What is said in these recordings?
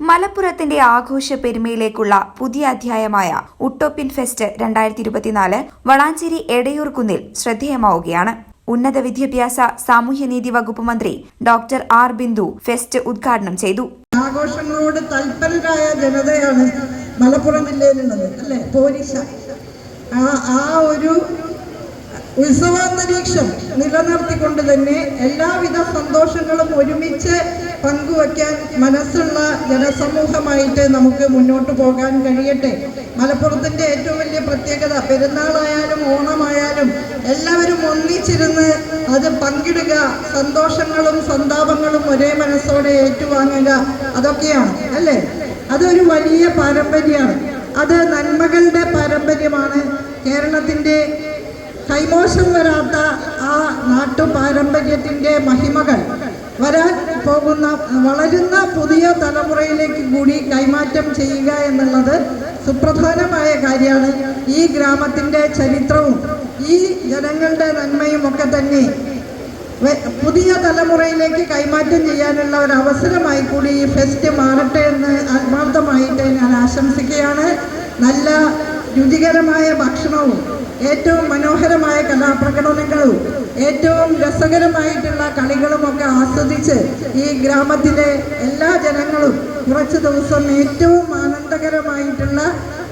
മലപ്പുറത്തിന്റെ ആഘോഷ പെരുമയിലേക്കുള്ള പുതിയ അധ്യായമായ ഉട്ടോപ്പിൻ ഫെസ്റ്റ് രണ്ടായിരത്തി ഇരുപത്തിനാല് വളാഞ്ചേരി എടയൂർകുന്നിൽ ശ്രദ്ധേയമാവുകയാണ്. ഉന്നത വിദ്യാഭ്യാസ സാമൂഹ്യനീതി വകുപ്പ് മന്ത്രി ഡോക്ടർ ആർ ബിന്ദു ഫെസ്റ്റ് ഉദ്ഘാടനം ചെയ്തു. ആഘോഷങ്ങളോട് തൽപരരായ ജനതയാണ് മലപ്പുറം ജില്ലയിലുള്ളത് അല്ലേ? പോലീശ ആ ആ ഒരു ഉത്സവാന്തരീക്ഷം നിലനിർത്തിക്കൊണ്ട് തന്നെ എല്ലാവിധ സന്തോഷങ്ങളും ഒരുമിച്ച് പങ്കുവയ്ക്കാൻ മനസ്സുള്ള ജനസമൂഹമായിട്ട് നമുക്ക് മുന്നോട്ട് പോകാൻ കഴിയട്ടെ. മലപ്പുറത്തിന്റെ ഏറ്റവും വലിയ പ്രത്യേകത പെരുന്നാളായാലും ഓണമായാലും എല്ലാവരും ഒന്നിച്ചിരുന്ന് അത് പങ്കിടുക സന്തോഷങ്ങളും സന്താപങ്ങളും ഒരേ മനസ്സോടെ ഏറ്റുവാങ്ങുക അതൊക്കെയാണ് അല്ലേ? അതൊരു വലിയ പാരമ്പര്യമാണ്. അത് നന്മകളുടെ പാരമ്പര്യമാണ്. കേരളത്തിന്റെ കൈമോശം വരാത്ത ആ നാട്ടു പാരമ്പര്യത്തിന്റെ മഹിമകൾ. വരാൻ പോകുന്ന വളരുന്ന പുതിയ തലമുറയിലേക്ക് കൂടി കൈമാറ്റം ചെയ്യുക എന്നുള്ളത് സുപ്രധാനമായ കാര്യമാണ് ഈ ഗ്രാമത്തിന്റെ ചരിത്രവും ഈ ജനങ്ങളുടെ നന്മയും ഒക്കെ തന്നെ. പുതിയ തലമുറയിലേക്ക് കൈമാറ്റം ചെയ്യാനുള്ള ഒരു അവസരമായി കൂടി ഈ ഫെസ്റ്റ് മാറട്ടെ എന്ന് ആത്മാർത്ഥമായിട്ട് ഞാൻ ആശംസിക്കുകയാണ്. നല്ല രുചികരമായ ഭക്ഷണവും ഏറ്റവും മനോഹരമായ കലാപ്രകടനങ്ങളും ഏറ്റവും രസകരമായിട്ടുള്ള കളികളുമൊക്കെ ആസ്വദിച്ച് ഈ ഗ്രാമത്തിലെ എല്ലാ ജനങ്ങളും കുറച്ച് ദിവസം ഏറ്റവും ആനന്ദകരമായിട്ടുള്ള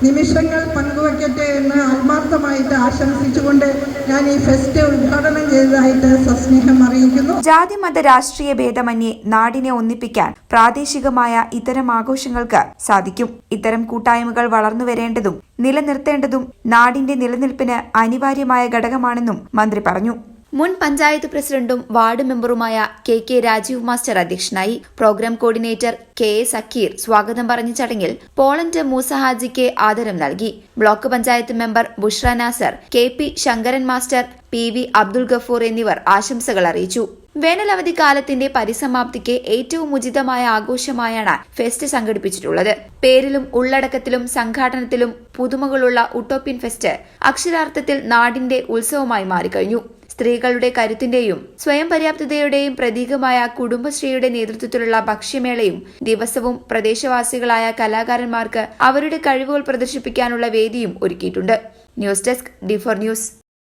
നിമിഷങ്ങൾ പങ്കുവയ്ക്കട്ടെ എന്ന് ആത്മാർത്ഥമായിട്ട് ആശംസിച്ചുകൊണ്ട് ഞാൻ ഈ ഫെസ്റ്റ് ഉദ്ഘാടനം ചെയ്തതായിട്ട് സസ്നേഹം അറിയിക്കുന്നു. ജാതി മത രാഷ്ട്രീയ ഭേദമന്യേ നാടിനെ ഒന്നിപ്പിക്കാൻ പ്രാദേശികമായ ഇത്തരം ആഘോഷങ്ങൾക്ക് സാധിക്കും. ഇത്തരം കൂട്ടായ്മകൾ വളർന്നു വരേണ്ടതും നിലനിർത്തേണ്ടതും നാടിന്റെ നിലനിൽപ്പിന് അനിവാര്യമായ ഘടകമാണെന്നും മന്ത്രി പറഞ്ഞു. മുൻ പഞ്ചായത്ത് പ്രസിഡന്റും വാർഡ് മെമ്പറുമായ കെ കെ രാജീവ് മാസ്റ്റർ അധ്യക്ഷനായി programme coordinator K A Zakir സ്വാഗതം പറഞ്ഞ ചടങ്ങിൽ പോളണ്ട് മൂസഹാജിക്ക് ആദരം നൽകി. Block panchayat member Bushra Nasar K P Sankaran master P V Abdul Gafoor എന്നിവർ ആശംസകൾ അറിയിച്ചു. വേനലവധി കാലത്തിന്റെ പരിസമാപ്തിക്ക് ഏറ്റവും ഉചിതമായ ആഘോഷമായാണ് ഫെസ്റ്റ് സംഘടിപ്പിച്ചിട്ടുള്ളത്. പേരിലും ഉള്ളടക്കത്തിലും സംഘാടനത്തിലും പുതുമകളുള്ള ഉട്ടോപ്യൻ ഫെസ്റ്റ് അക്ഷരാർത്ഥത്തിൽ നാടിന്റെ ഉത്സവമായി മാറിക്കഴിഞ്ഞു. സ്ത്രീകളുടെ കരുത്തിന്റെയും സ്വയം പര്യാപ്തതയുടെയും പ്രതീകമായ കുടുംബശ്രീയുടെ നേതൃത്വത്തിലുള്ള ഭക്ഷ്യമേളയും ദിവസവും പ്രദേശവാസികളായ കലാകാരന്മാർക്ക് അവരുടെ കഴിവുകൾ പ്രദർശിപ്പിക്കാനുള്ള വേദിയും ഒരുക്കിയിട്ടുണ്ട്. News desk D four news.